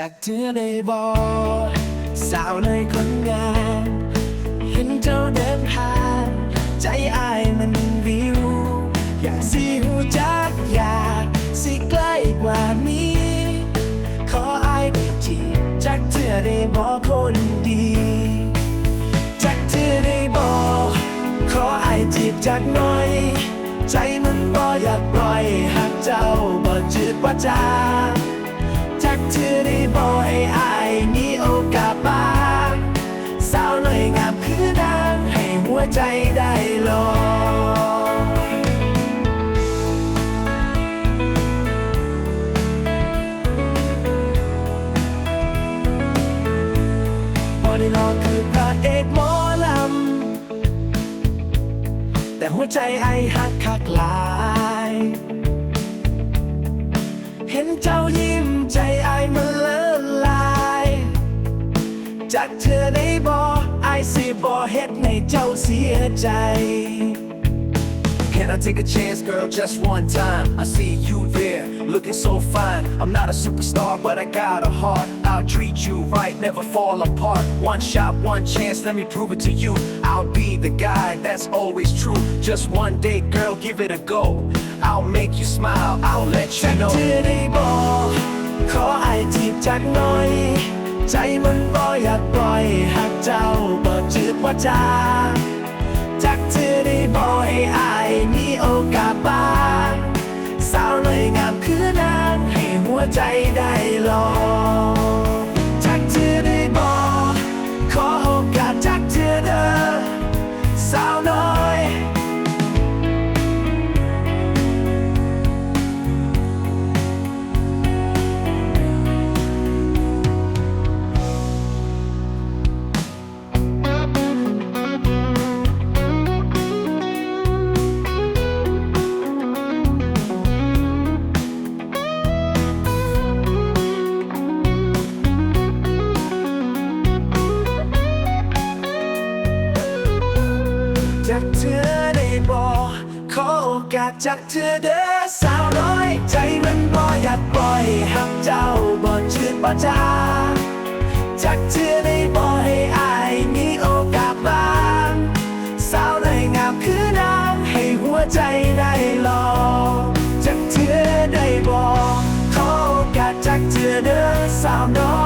จากเธอได้บอกสาวเลยคนงามเห็นเจ้าเดินผ่านใจอายมันวิว อยากสิหูจักอยากสิใกล้กว่านี้ ขออายได้จีบจากเธอได้บอกคนดีจากเธอได้บอกขออายจีบจากหน่อย ใจมันบ่อยากปล่อยหากเจ้าบ่จืดว่าจา จากเธอได้บอกให้อายมีโอกาสบ้างสาวหน่อยงามคือนางให้หัวใจได้ลองพอได้รอคือพระเอกหมอลำแต่หัวใจไอ้หักคักลา จากเธอได้บอกไอ้สิบอกเฮ็ดในเจ้าเสียใจ Can I take a chance, girl, just one time? I see you there, looking so fine. I'm not a superstar, but I got a heart. I'll treat you right, never fall apart. One shot, one chance, let me prove it to you. I'll be the guy that's always true. Just one day, girl, give it a go. I'll make you smile, I'll let you จาก know. เธอได้บอกขอไอายจีบจากหน่อย ใจมันบ่อยากปล่อยหากเจ้าบ่จืดว่าจาจักเธอได้บอยอายมีโอกาสบ้างสาวเลยงามคือนางให้หัวใจได้ลอง จากเธอได้บอกขอโอกาสจากเธอเด้อสาวน้อย ใจมันบ่อยากปล่อยหักเจ้าบ่ชื่นบ่จาจากเธอได้บอกให้อายมีโอกาสบ้างสาวน้อยงามคือนางให้หัวใจได้ลองจากเธอได้บอกขอโอกาสจากเธอเด้อสาวน้อย